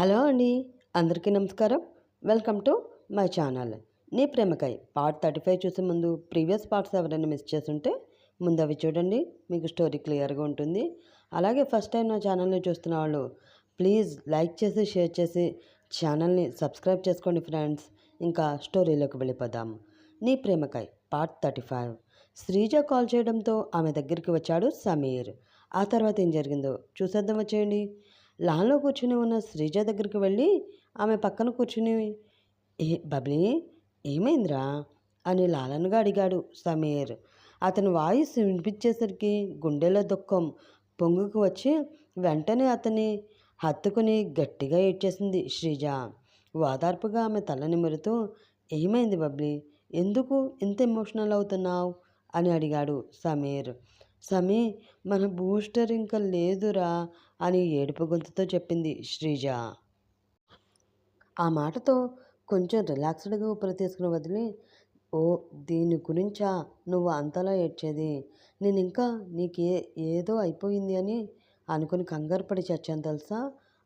Hello అండి అందరికీ నమస్కారం. Welcome to my channel. నీ ప్రేమకై పార్ట్ థర్టీ ఫైవ్ చూసే ముందు ప్రీవియస్ పార్ట్స్ ఎవరైనా మిస్ చేస్తుంటే ముందు అవి చూడండి మీకు స్టోరీ క్లియర్గా ఉంటుంది. అలాగే ఫస్ట్ టైం నా ఛానల్ని చూస్తున్న వాళ్ళు ప్లీజ్ లైక్ చేసి షేర్ చేసి ఛానల్ని సబ్స్క్రైబ్ చేసుకోండి ఫ్రెండ్స్. ఇంకా స్టోరీలోకి వెళ్ళిపోదాం. నీ ప్రేమకై part thirty five. Sreeja call చేయడంతో ఆమె దగ్గరికి వచ్చాడు సమీర్. ఆ తర్వాత ఏం జరిగిందో చూసేద్దాం వచ్చేయండి. లాన్లో కూర్చుని ఉన్న శ్రీజ దగ్గరికి వెళ్ళి ఆమె పక్కన కూర్చుని ఏ బబ్లీ ఏమైందిరా? అని లాలన్గా అడిగాడు సమీర్. అతని వాయిస్ వినిపించేసరికి గుండెలో దుఃఖం పొంగుకు వచ్చి వెంటనే అతన్ని హత్తుకుని గట్టిగా ఏడ్చేసింది శ్రీజ. ఓదార్పుగా ఆమె తల నిమురుతూ ఏమైంది బబ్లీ? ఎందుకు ఇంత ఎమోషనల్ అవుతున్నావు? అని అడిగాడు సమీర్. సమీ మన బూస్టర్ ఇంకా లేదురా. అని ఏడుపు గొంతుతో చెప్పింది శ్రీజ. ఆ మాటతో కొంచెం రిలాక్స్డ్గా ఊపిరి తీసుకుని వదిలి ఓ దీని గురించా? నువ్వు అంతలా ఏడ్చేది? నేను ఇంకా నీకే ఏదో అయిపోయింది అని అనుకుని కంగారు పడి చచ్చాను తెలుసా?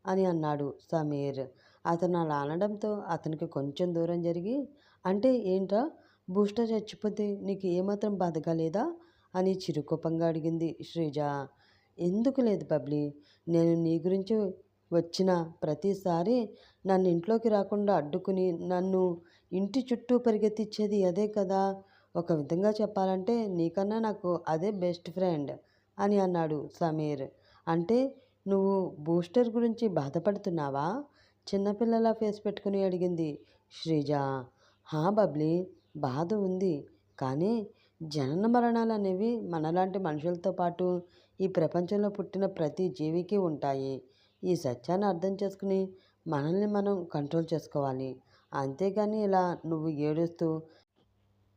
అని అన్నాడు సమీర్. అతను అలా అనడంతో అతనికి కొంచెం దూరం జరిగి అంటే ఏంట్రా? బూస్టర్ చచ్చిపోతే నీకు ఏమాత్రం బాధగా లేదా? అని చిరుకోపంగా అడిగింది శ్రీజ. ఎందుకు లేదు బబ్లీ? నేను నీ గురించి వచ్చిన ప్రతిసారి నన్ను ఇంట్లోకి రాకుండా అడ్డుకుని నన్ను ఇంటి చుట్టూ పరిగెత్తిచ్చేది అదే కదా? ఒక విధంగా చెప్పాలంటే నీకన్నా నాకు అదే బెస్ట్ ఫ్రెండ్ అని అన్నాడు సమీర్. అంటే నువ్వు బూస్టర్ గురించి బాధపడుతున్నావా? చిన్నపిల్లల ఫేస్ పెట్టుకుని అడిగింది శ్రీజ. హా బబ్లీ బాధ ఉంది. కానీ జనన మరణాలు అనేవి మనలాంటి మనుషులతో పాటు ఈ ప్రపంచంలో పుట్టిన ప్రతి జీవికి ఉంటాయి. ఈ సత్యాన్ని అర్థం చేసుకుని మనల్ని మనం కంట్రోల్ చేసుకోవాలి. అంతేగాని ఇలా నువ్వు ఏడుస్తూ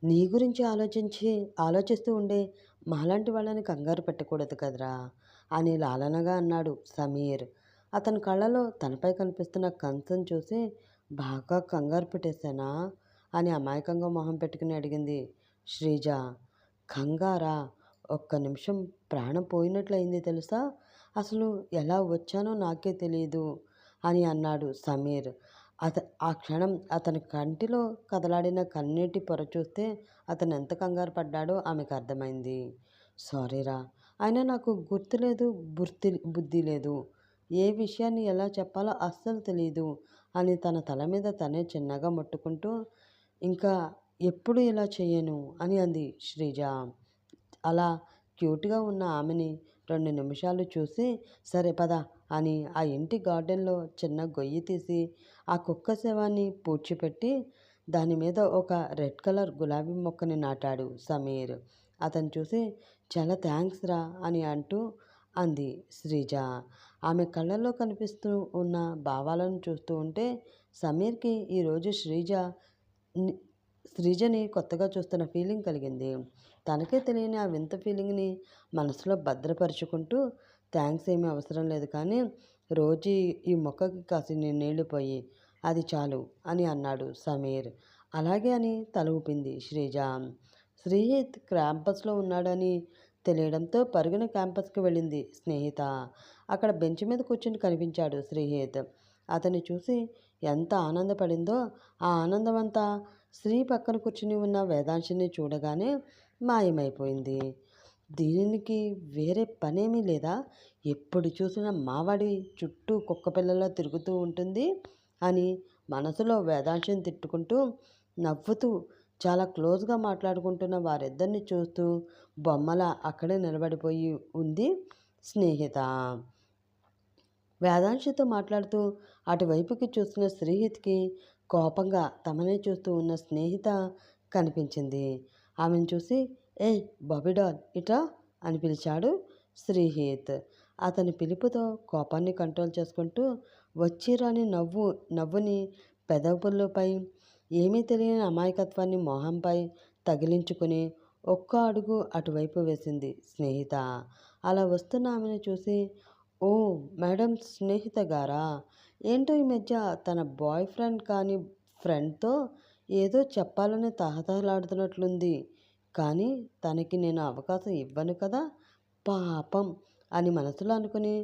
నీ గురించి ఆలోచించి ఆలోచిస్తూ ఉండే మాలాంటి వాళ్ళని కంగారు పెట్టకూడదు కదరా అని లాలనగా అన్నాడు సమీర్. అతని కళ్ళలో తనపై కనిపిస్తున్న కంచం చూసి బాగా కంగారు పెట్టేశానా అని అమాయకంగా మొహం పెట్టుకుని అడిగింది శ్రీజ. కంగారా? ఒక్క నిమిషం ప్రాణం పోయినట్లయింది తెలుసా? అసలు ఎలా వచ్చానో నాకే తెలియదు అని అన్నాడు సమీర్. అత ఆ క్షణం అతని కంటిలో కదలాడిన కన్నీటి పొర చూస్తే అతను ఎంత కంగారు పడ్డాడో ఆమెకు అర్థమైంది. సారీరా అయినా నాకు గుర్తులేదు బుర్తి బుద్ధి లేదు. ఏ విషయాన్ని ఎలా చెప్పాలో అస్సలు తెలియదు అని తన తల మీద తనే చిన్నగా ముట్టుకుంటూ ఇంకా ఎప్పుడు ఇలా చేయను అని అంది శ్రీజ. అలా క్యూట్గా ఉన్న ఆమెని రెండు నిమిషాలు చూసి సరే పద అని ఆ ఇంటి గార్డెన్లో చిన్న గొయ్యి తీసి ఆ కుక్క శవాన్ని పూడ్చిపెట్టి దాని మీద ఒక రెడ్ కలర్ గులాబీ మొక్కని నాటాడు సమీర్. అతను చూసి చాలా థ్యాంక్స్ రా అని అంటూ అంది శ్రీజ. ఆమె కళ్ళల్లో కనిపిస్తూ ఉన్న భావాలను చూస్తూ ఉంటే సమీర్కి ఈరోజు శ్రీజ శ్రీజని కొత్తగా చూస్తున్న ఫీలింగ్ కలిగింది. తనకే తెలియని ఆ వింత ఫీలింగ్ని మనసులో భద్రపరుచుకుంటూ థ్యాంక్స్ ఏమీ అవసరం లేదు. కానీ రోజు ఈ మొక్కకి కాసి నీళ్ళు పోయి అది చాలు అని అన్నాడు సమీర్. అలాగే అని తల ఊపింది శ్రీజ. శ్రీహిత్ క్యాంపస్లో ఉన్నాడని తెలియడంతో పరుగున క్యాంపస్కి వెళ్ళింది స్నేహిత. అక్కడ బెంచ్ మీద కూర్చుని కనిపించాడు శ్రీహిత్ అతన్ని చూసి ఎంత ఆనందపడిందో ఆ ఆనందమంతా శ్రీ పక్కన కూర్చుని ఉన్న వేదాంశిని చూడగానే మాయమైపోయింది. దీనికి వేరే పనేమీ లేదా? ఎప్పుడు చూసినా మావాడి చుట్టూ కుక్క పిల్లలా తిరుగుతూ ఉంటుంది అని మనసులో వేదాంశం తిట్టుకుంటూ నవ్వుతూ చాలా క్లోజ్గా మాట్లాడుకుంటున్న వారిద్దరిని చూస్తూ బొమ్మల అక్కడే నిలబడిపోయి ఉంది స్నేహిత. వేదాంశతో మాట్లాడుతూ అటువైపుకి చూస్తున్న శ్రీహిత్కి కోపంగా తమనే చూస్తూ ఉన్న స్నేహిత కనిపించింది. ఆమెను చూసి ఏ బాబీడాల్ ఇటా అని పిలిచాడు శ్రీహిత్. అతని పిలుపుతో కోపాన్ని కంట్రోల్ చేసుకుంటూ వచ్చిరాని నవ్వు నవ్వుని పెదవులపై ఏమీ తెలియని అమాయకత్వాన్ని మొహంపై తగిలించుకుని ఒక్క అడుగు అటువైపు వేసింది స్నేహిత. అలా వస్తున్న ఆమెను చూసి ఓ మేడం స్నేహిత గారా? ఏంటో ఈ మధ్య తన బాయ్ ఫ్రెండ్ కానీ ఫ్రెండ్తో ఏదో చెప్పాలని తహతహలాడుతున్నట్లుంది. కానీ తనకి నేను అవకాశం ఇవ్వను కదా? పాపం! అని మనసులో అనుకుని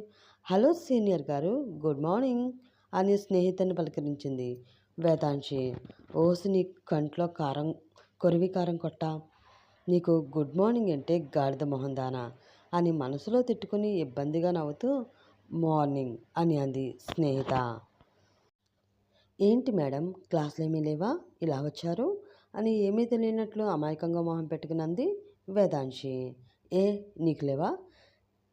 హలో సీనియర్ గారు గుడ్ మార్నింగ్ అని స్నేహితుని పలకరించింది. వేదాంశి ఓసి నీ కంట్లో కారం కొరివి కారం కొట్ట. నీకు గుడ్ మార్నింగ్ అంటే గాడిద మొహందానా అని మనసులో తిట్టుకుని ఇబ్బందిగా నవ్వుతూ మార్నింగ్ అని అంది స్నేహిత. ఏంటి మేడం క్లాసులు ఏమీ లేవా? ఇలా వచ్చారు? అని ఏమీ తెలియనట్లు అమాయకంగా మొహం పెట్టుకునంది వేదాంశి. ఏ నీకు లేవా?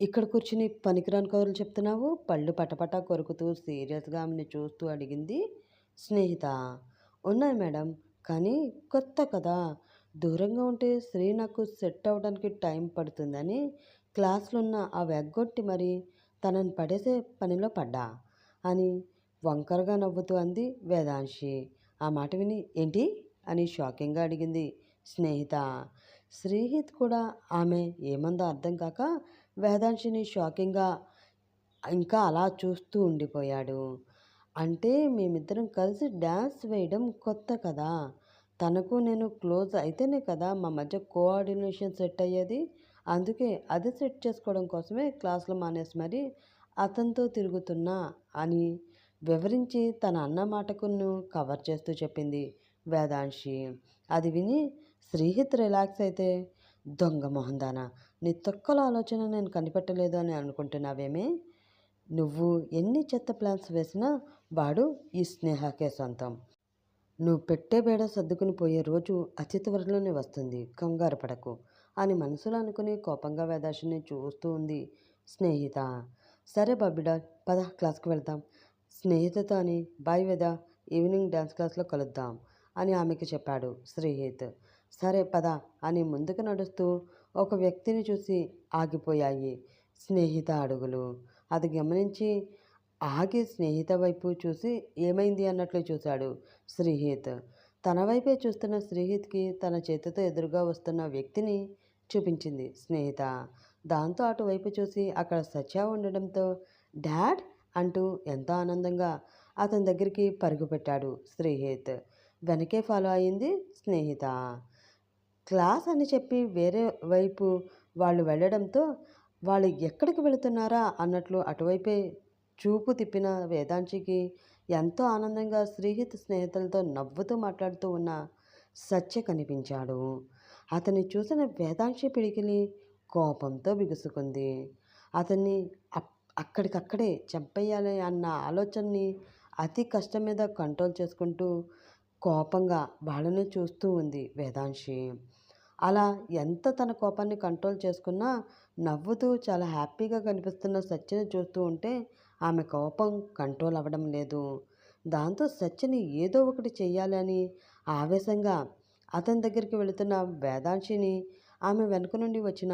ఇక్కడ కూర్చుని పనికిరాని కౌరులు చెప్తున్నావు? పళ్ళు పటపట కొరుకుతూ సీరియస్గా ఆమెను చూస్తూ అడిగింది స్నేహిత. ఉన్నాయి మేడం కానీ కొత్త కదా. దూరంగా ఉంటే స్త్రీ నాకు సెట్ అవ్వడానికి టైం పడుతుందని క్లాసులో ఉన్న ఆ వెగ్గొట్టి మరి తనని పడేసే పనిలో పడ్డా? అని వంకరగా నవ్వుతూ అంది వేదాంశి. ఆ మాట విని ఏంటి? అని షాకింగ్గా అడిగింది స్నేహిత. శ్రీహిత్ కూడా ఆమె ఏమందో అర్థం కాక వేదాంశిని షాకింగ్గా ఇంకా అలా చూస్తూ ఉండిపోయాడు. అంటే మేమిద్దరం కలిసి డ్యాన్స్ వేయడం కొత్త కదా. తనకు నేను క్లోజ్ అయితేనే కదా మా మధ్య కోఆర్డినేషన్ సెట్ అయ్యేది. అందుకే అది సెట్ చేసుకోవడం కోసమే క్లాసులో మానేసి మరి అతనితో తిరుగుతున్నా అని వివరించి తన అన్న మాటకును కవర్ చేస్తూ చెప్పింది వేదాంశి. అది విని శ్రీహిత్ రిలాక్స్ అయితే దొంగ మొహందాన? నీ తొక్కల ఆలోచన నేను కనిపెట్టలేదు అని అనుకుంటున్నావేమే? నువ్వు ఎన్ని చెత్త ప్లాన్స్ వేసినా వాడు ఈ స్నేహకే సొంతం. నువ్వు పెట్టే బేడ సర్దుకుని పోయే రోజు అతి త్వరలోనే వస్తుంది. కంగారు పడకు అని మనసులో అనుకుని కోపంగా వేదాశిని చూస్తూ ఉంది స్నేహిత. సరే బాబిడా పద క్లాస్కి వెళ్దాం. స్నేహితుతో అని బాయ్ వేద ఈవినింగ్ డ్యాన్స్ క్లాస్లో కలుద్దాం అని ఆమెకి చెప్పాడు శ్రీహిత్. సరే పద అని ముందుకు నడుస్తూ ఒక వ్యక్తిని చూసి ఆగిపోయాయి స్నేహిత అడుగులు. అది గమనించి ఆగి స్నేహిత వైపు చూసి ఏమైంది అన్నట్లు చూశాడు శ్రీహిత్. తన వైపే చూస్తున్న శ్రీహిత్కి తన చేతితో ఎదురుగా వస్తున్న వ్యక్తిని చూపించింది స్నేహిత. దాంతో అటువైపు చూసి అక్కడ సత్య ఉండడంతో డాడ్ అంటూ ఎంతో ఆనందంగా అతని దగ్గరికి పరుగుపెట్టాడు శ్రీహిత్. వెనకే ఫాలో అయింది స్నేహిత. క్లాస్ అని చెప్పి వేరే వైపు వాళ్ళు వెళ్ళడంతో వాళ్ళు ఎక్కడికి వెళుతున్నారా అన్నట్లు అటువైపే చూపు తిప్పిన వేదాంశికి ఎంతో ఆనందంగా శ్రీహిత్ స్నేహితులతో నవ్వుతూ మాట్లాడుతూ ఉన్న సత్య కనిపించాడు. అతన్ని చూసిన వేదాంశి పిడికిలి కోపంతో బిగుసుకుంది. అతన్ని అప్- అక్కడికక్కడే చంపేయాలి అన్న ఆలోచనని అతి కష్టం మీద కంట్రోల్ చేసుకుంటూ కోపంగా వాళ్ళని చూస్తూ ఉంది వేదాంశి. అలా ఎంత తన కోపాన్ని కంట్రోల్ చేసుకున్నా నవ్వుతూ చాలా హ్యాపీగా కనిపిస్తున్న సత్యని చూస్తూ ఉంటే ఆమె కోపం కంట్రోల్ అవ్వడం లేదు. దాంతో సత్యని ఏదో ఒకటి చేయాలని ఆవేశంగా అతని దగ్గరికి వెళుతున్న వేదాంశిని ఆమె వెనుక నుండి వచ్చిన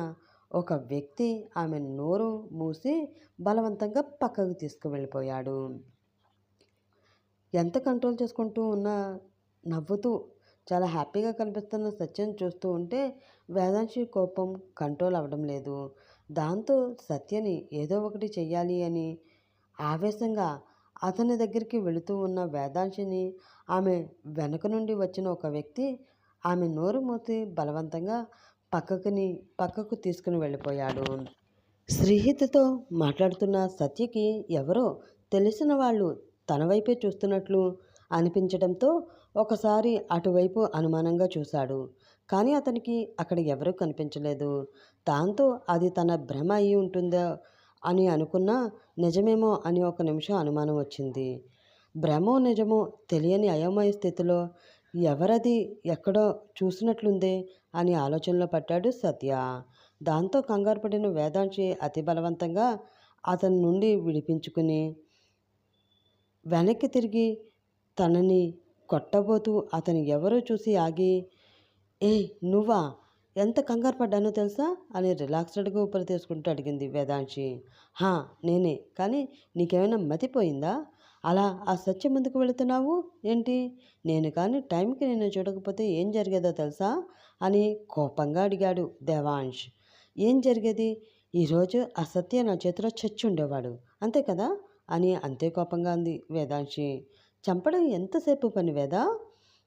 ఒక వ్యక్తి ఆమె నోరు మూసి బలవంతంగా పక్కకు తీసుకువెళ్ళిపోయాడు. ఎంత కంట్రోల్ చేసుకుంటూ ఉన్నా నవ్వుతూ చాలా హ్యాపీగా కనిపిస్తున్న సత్యం చూస్తూ ఉంటే వేదాంశి కోపం కంట్రోల్ అవ్వడం లేదు. దాంతో సత్యని ఏదో ఒకటి చెయ్యాలి అని ఆవేశంగా అతని దగ్గరికి వెళుతూ ఉన్న వేదాంశిని ఆమె వెనక నుండి వచ్చిన ఒక వ్యక్తి ఆమె నోరు మూసి బలవంతంగా పక్కకుని పక్కకు తీసుకుని వెళ్ళిపోయాడు. శ్రీహితతో మాట్లాడుతున్న సత్యకి ఎవరో తెలిసిన వాళ్ళు తన వైపే చూస్తున్నట్లు అనిపించడంతో ఒకసారి అటువైపు అనుమానంగా చూశాడు. కానీ అతనికి అక్కడ ఎవరూ కనిపించలేదు. దాంతో అది తన భ్రమ అయి ఉంటుందో అని అనుకున్నా నిజమేమో అని ఒక నిమిషం అనుమానం వచ్చింది. భ్రమో నిజమో తెలియని అయోమయ స్థితిలో ఎవరది ఎక్కడో చూసినట్లుందే అని ఆలోచనలో పట్టాడు సత్య. దాంతో కంగారు పడిన వేదాంశి అతి బలవంతంగా అతని నుండి విడిపించుకుని వెనక్కి తిరిగి తనని కొట్టబోతూ అతను ఎవరో చూసి ఆగి ఏ నువ్వా? ఎంత కంగారు పడ్డానో తెలుసా? అని రిలాక్స్డ్గా ఊపిరి తీసుకుంటూ అడిగింది వేదాంశి. హా నేనే. కానీ నీకేమైనా మతిపోయిందా అలా ఆ సత్యం ముందుకు వెళుతున్నావు? ఏంటి? నేను కానీ టైంకి నేను చూడకపోతే ఏం జరిగేదో తెలుసా? అని కోపంగా అడిగాడు దేవాంష్. ఏం జరిగేది? ఈరోజు ఆ సత్య నా చేతిలో చచ్చి ఉండేవాడు అంతే కదా? అని అంతే కోపంగా అంది వేదాంశి చంపడం ఎంతసేపు పని వేదా?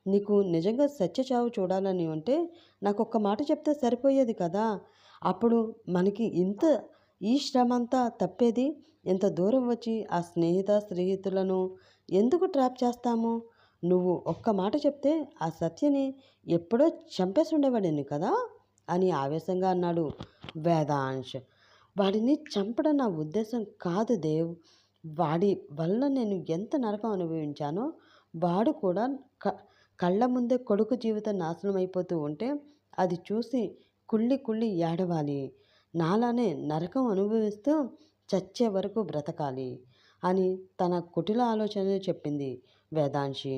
నీకు నిజంగా సత్య చావు చూడాలని ఉంటే నాకు ఒక్క మాట చెప్తే సరిపోయేది కదా? అప్పుడు మనకి ఇంత ఈ శ్రమ అంతా తప్పేది? ఎంత దూరం వచ్చి ఆ స్నేహిత స్నేహితులను ఎందుకు ట్రాప్ చేస్తాము? నువ్వు ఒక్క మాట చెప్తే ఆ సత్యని ఎప్పుడో చంపేసి ఉండేవాడిని కదా అని ఆవేశంగా అన్నాడు వేదాంశ్. వాడిని చంపడం నా ఉద్దేశం కాదు దేవ్. వాడి వల్ల నేను ఎంత నరకం అనుభవించానో వాడు కూడా క కళ్ళ ముందే కొడుకు జీవితం నాశనం అయిపోతూ ఉంటే అది చూసి కుళ్ళి కుళ్ళి ఏడవాలి. నాలానే నరకం అనుభవిస్తూ చచ్చే వరకు బ్రతకాలి అని తన కుటిల ఆలోచన చెప్పింది వేదాంశి.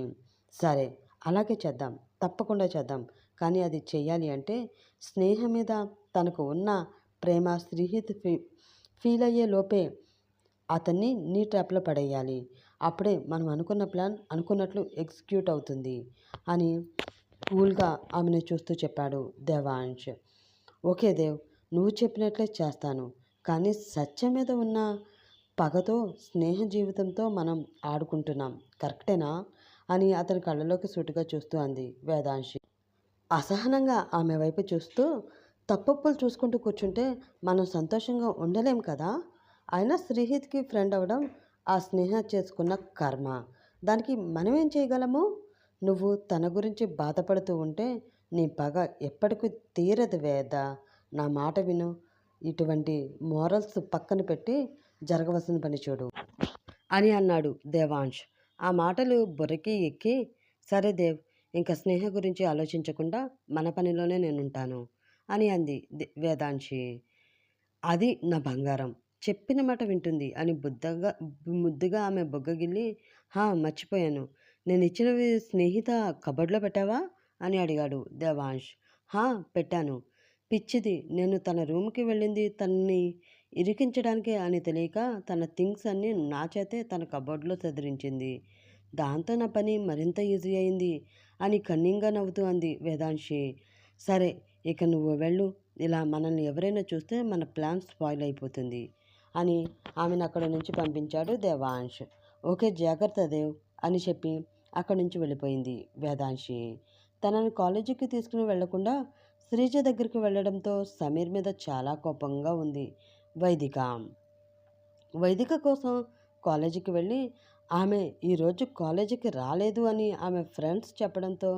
సరే అలాగే చేద్దాం. తప్పకుండా చేద్దాం. కానీ అది చెయ్యాలి అంటే స్నేహం మీద తనకు ఉన్న ప్రేమ స్నేహితు ఫీ ఫీల్ అయ్యే లోపే అతన్ని నీ ట్రాప్లో పడేయాలి. అప్పుడే మనం అనుకున్న ప్లాన్ అనుకున్నట్లు ఎగ్జిక్యూట్ అవుతుంది అని కూల్గా ఆమెను చూస్తూ చెప్పాడు దేవాంశ్. ఓకే దేవ్ నువ్వు చెప్పినట్లే చేస్తాను. కానీ సత్యం మీద ఉన్న పగతో స్నేహ జీవితంతో మనం ఆడుకుంటున్నాం. కరెక్టేనా? అని అతని కళ్ళలోకి సూటిగా చూస్తూ అంది వేదాంశి. అసహనంగా ఆమె వైపు చూస్తూ తప్పప్పులు చూసుకుంటూ కూర్చుంటే మనం సంతోషంగా ఉండలేం కదా? అయినా శ్రీహిత్కి ఫ్రెండ్ అవ్వడం ఆ స్నేహ చేసుకున్న కర్మ. దానికి మనం ఏం చేయగలము? నువ్వు తన గురించి బాధపడుతూ ఉంటే నీ పగ ఎప్పటికీ తీరదు వేద. నా మాట విను. ఇటువంటి మోరల్స్ పక్కన పెట్టి జరగవలసిన పని చూడు అని అన్నాడు దేవాంశ్. ఆ మాటలు బుర్రకి ఎక్కి సరే దేవ్ ఇంకా స్నేహ గురించి ఆలోచించకుండా మన పనిలోనే నేనుంటాను అని అంది వేదాంశి అది నా బంగారం. చెప్పిన మాట వింటుంది అని బుద్ధగా ముద్దుగా ఆమె బొగ్గగిల్లి హా మర్చిపోయాను. నేను ఇచ్చినవి స్నేహిత కబడ్లో పెట్టావా? అని అడిగాడు దేవాంష్ హా పెట్టాను. పిచ్చిది నేను తన రూమ్కి వెళ్ళింది తనని ఇరికించడానికే అని తెలియక తన థింగ్స్ అన్నీ నా చేతే తన కబోర్డ్లో చదిరించింది. దాంతో నా పని మరింత ఈజీ అయింది అని కన్నింగా నవ్వుతూ అంది వేదాంశి. సరే ఇక నువ్వు వెళ్ళు. ఇలా మనల్ని ఎవరైనా చూస్తే మన ప్లాన్ స్పాయిల్ అయిపోతుంది అని ఆమెను అక్కడి నుంచి పంపించాడు దేవాంశ్. ఓకే జాగ్రత్త దేవ్ అని చెప్పి అక్కడి నుంచి వెళ్ళిపోయింది వేదాంశి. తనని కాలేజీకి తీసుకుని వెళ్ళకుండా శ్రీజ దగ్గరికి వెళ్ళడంతో సమీర్ మీద చాలా కోపంగా ఉంది. వైదిక. వైదిక కోసం కాలేజీకి వెళ్ళి ఆమె ఈరోజు కాలేజీకి రాలేదు అని ఆమె ఫ్రెండ్స్ చెప్పడంతో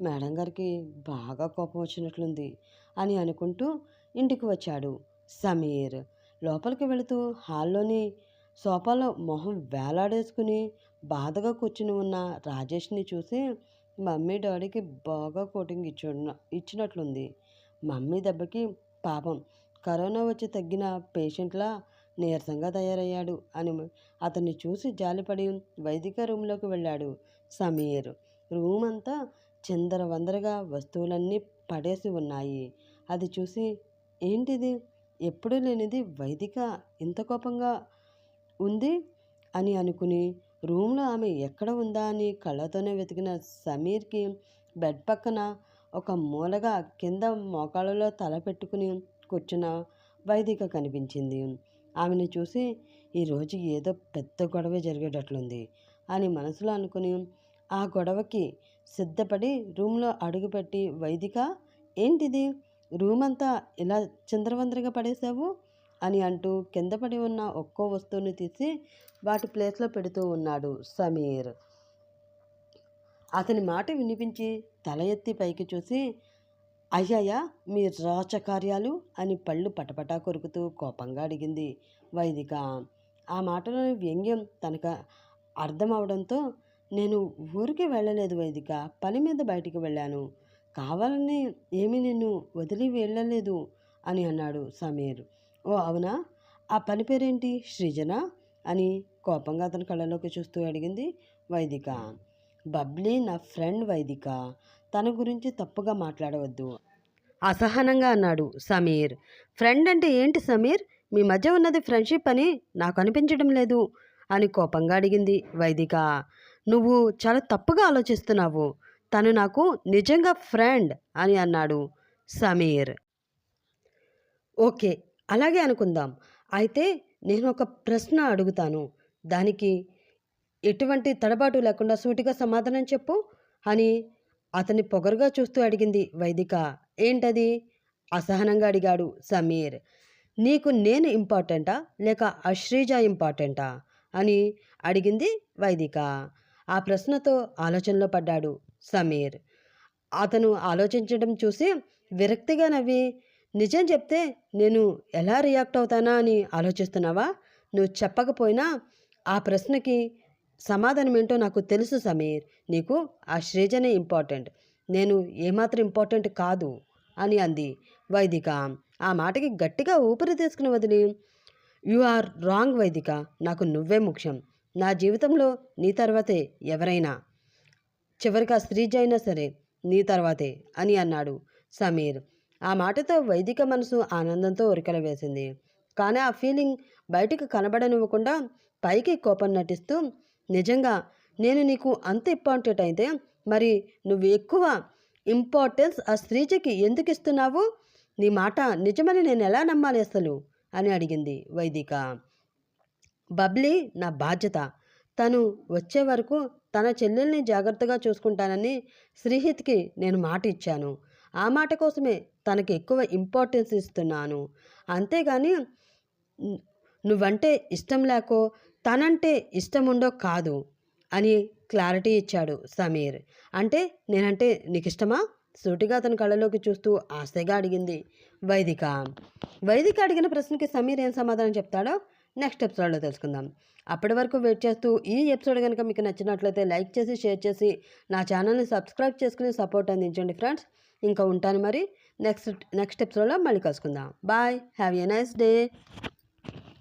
మేడం గారికి బాగా కోపం వచ్చినట్లుంది అని అనుకుంటూ ఇంటికి వచ్చాడు సమీర్. లోపలికి వెళుతూ హాల్లోని సోఫాలో మొహం వేలాడేసుకుని బాధగా కూర్చుని ఉన్న రాజేష్ని చూసి మమ్మీ డాడీకి బాగా కోటింగ్ ఇచ్చున్న ఇచ్చినట్లుంది. మమ్మీ దెబ్బకి పాపం కరోనా వచ్చి తగ్గిన పేషెంట్లా నీరసంగా తయారయ్యాడు అని అతన్ని చూసి జాలిపడి వైదిక రూమ్లోకి వెళ్ళాడు సమీర్. రూమ్ అంతా చిందరవందరగా వస్తువులన్నీ పడేసి ఉన్నాయి. అది చూసి ఏంటిది? ఎప్పుడూ లేనిది వైదిక ఇంత కోపంగా ఉంది? అని అనుకుని రూమ్లో ఆమె ఎక్కడ ఉందా అని కళ్ళతోనే వెతికిన సమీర్కి బెడ్ పక్కన ఒక మూలగా కింద మోకాళ్ళలో తల పెట్టుకుని కూర్చున్న వైదిక కనిపించింది. ఆమెను చూసి ఈరోజు ఏదో పెద్ద గొడవ జరిగేటట్లుంది అని మనసులో అనుకుని ఆ గొడవకి సిద్ధపడి రూమ్లో అడుగుపెట్టి వైదిక ఏంటిది? రూమ్ అంతా ఇలా చిందరవందరగా పడేశావు? అని అంటూ కింద పడి ఉన్న ఒక్కో వస్తువుని తీసి వాటి ప్లేస్లో పెడుతూ ఉన్నాడు సమీర్. అతని మాట వినిపించి తల ఎత్తి పైకి చూసి అయ్యాయా మీ రాచకార్యాలు అని పళ్ళు పటపటా కొరుకుతూ కోపంగా అడిగింది వైదిక. ఆ మాటలోని వ్యంగ్యం తనకు అర్థమవడంతో నేను ఊరికి వెళ్ళలేదు వైదిక పని మీద బయటికి వెళ్ళాను. కావాలని ఏమీ నిన్ను వదిలి వెళ్ళలేదు అని అన్నాడు సమీర్. ఓ అవునా? ఆ పని పేరేంటి? సృజన అని కోపంగా అతని కళ్ళలోకి చూస్తూ అడిగింది వైదిక. బబ్లీ నా ఫ్రెండ్ వైదిక. తన గురించి తప్పుగా మాట్లాడవద్దు. అసహనంగా అన్నాడు సమీర్. ఫ్రెండ్ అంటే ఏంటి సమీర్? మీ మధ్య ఉన్నది ఫ్రెండ్షిప్ అని నాకు అనిపించడం లేదు అని కోపంగా అడిగింది వైదిక. నువ్వు చాలా తప్పుగా ఆలోచిస్తున్నావు. తను నాకు నిజంగా ఫ్రెండ్ అని అన్నాడు సమీర్. ఓకే అలాగే అనుకుందాం. అయితే నేను ఒక ప్రశ్న అడుగుతాను. దానికి ఎటువంటి తడబాటు లేకుండా సూటిగా సమాధానం చెప్పు అని అతని పొగరుగా చూస్తూ అడిగింది వైదిక. ఏంటది? అసహనంగా అడిగాడు సమీర్. నీకు నేను ఇంపార్టెంటా? లేక అశ్రీజ ఇంపార్టెంటా? అని అడిగింది వైదిక. ఆ ప్రశ్నతో ఆలోచనలో పడ్డాడు సమీర్. అతను ఆలోచించడం చూసి విరక్తిగా నవ్వి నిజం చెప్తే నేను ఎలా రియాక్ట్ అవుతానా అని ఆలోచిస్తున్నావా? నువ్వు చెప్పకపోయినా ఆ ప్రశ్నకి సమాధానం ఏంటో నాకు తెలుసు సమీర్. నీకు ఆ శ్రీజనే ఇంపార్టెంట్. నేను ఏమాత్రం ఇంపార్టెంట్ కాదు అని అంది వైదిక. ఆ మాటకి గట్టిగా ఊపిరి తీసుకుని వదిలి యు ఆర్ రాంగ్ వైదిక. నాకు నువ్వే ముఖ్యం. నా జీవితంలో నీ తర్వాతే ఎవరైనా. చివరికి ఆ స్త్రీజ అయినా సరే నీ తర్వాతే అని అన్నాడు సమీర్. ఆ మాటతో వైదిక మనసు ఆనందంతో ఉరికల వేసింది. కానీ ఆ ఫీలింగ్ బయటికి కనబడనివ్వకుండా పైకి కోపం నటిస్తూ నిజంగా నేను నీకు అంత ఇంపార్టెంట్ అయితే మరి నువ్వు ఎక్కువ ఇంపార్టెన్స్ ఆ స్త్రీజకి ఎందుకు ఇస్తున్నావు? నీ మాట నిజమని నేను ఎలా నమ్మాలి అసలు? అని అడిగింది వైదిక. బబ్లీ నా బాధ్యత. తను వచ్చే వరకు తన చెల్లెల్ని జాగ్రత్తగా చూసుకుంటానని శ్రీహిత్కి నేను మాట ఇచ్చాను. ఆ మాట కోసమే తనకి ఎక్కువ ఇంపార్టెన్స్ ఇస్తున్నాను. అంతేగాని నువ్వంటే ఇష్టం లేకో తనంటే ఇష్టం కాదు అని క్లారిటీ ఇచ్చాడు సమీర్. అంటే నేనంటే నీకు ఇష్టమా సూటిగా అతని కళ్ళలోకి చూస్తూ ఆశగా అడిగింది వైదిక. వైదిక అడిగిన ప్రశ్నకి సమీర్ ఏం సమాధానం చెప్తాడో నెక్స్ట్ ఎపిసోడ్లో తెలుసుకుందాం. అప్పటి వరకు వెయిట్ చేస్తూ ఈ ఎపిసోడ్ కనుక మీకు నచ్చినట్లయితే లైక్ చేసి షేర్ చేసి నా ఛానల్ని సబ్స్క్రైబ్ చేసుకుని సపోర్ట్ అందించండి ఫ్రెండ్స్. ఇంకా ఉంటాను మరి. నెక్స్ట్ నెక్స్ట్ ఎపిసోడ్లో మళ్ళీ కలుసుకుందాం. Bye. Have a nice day.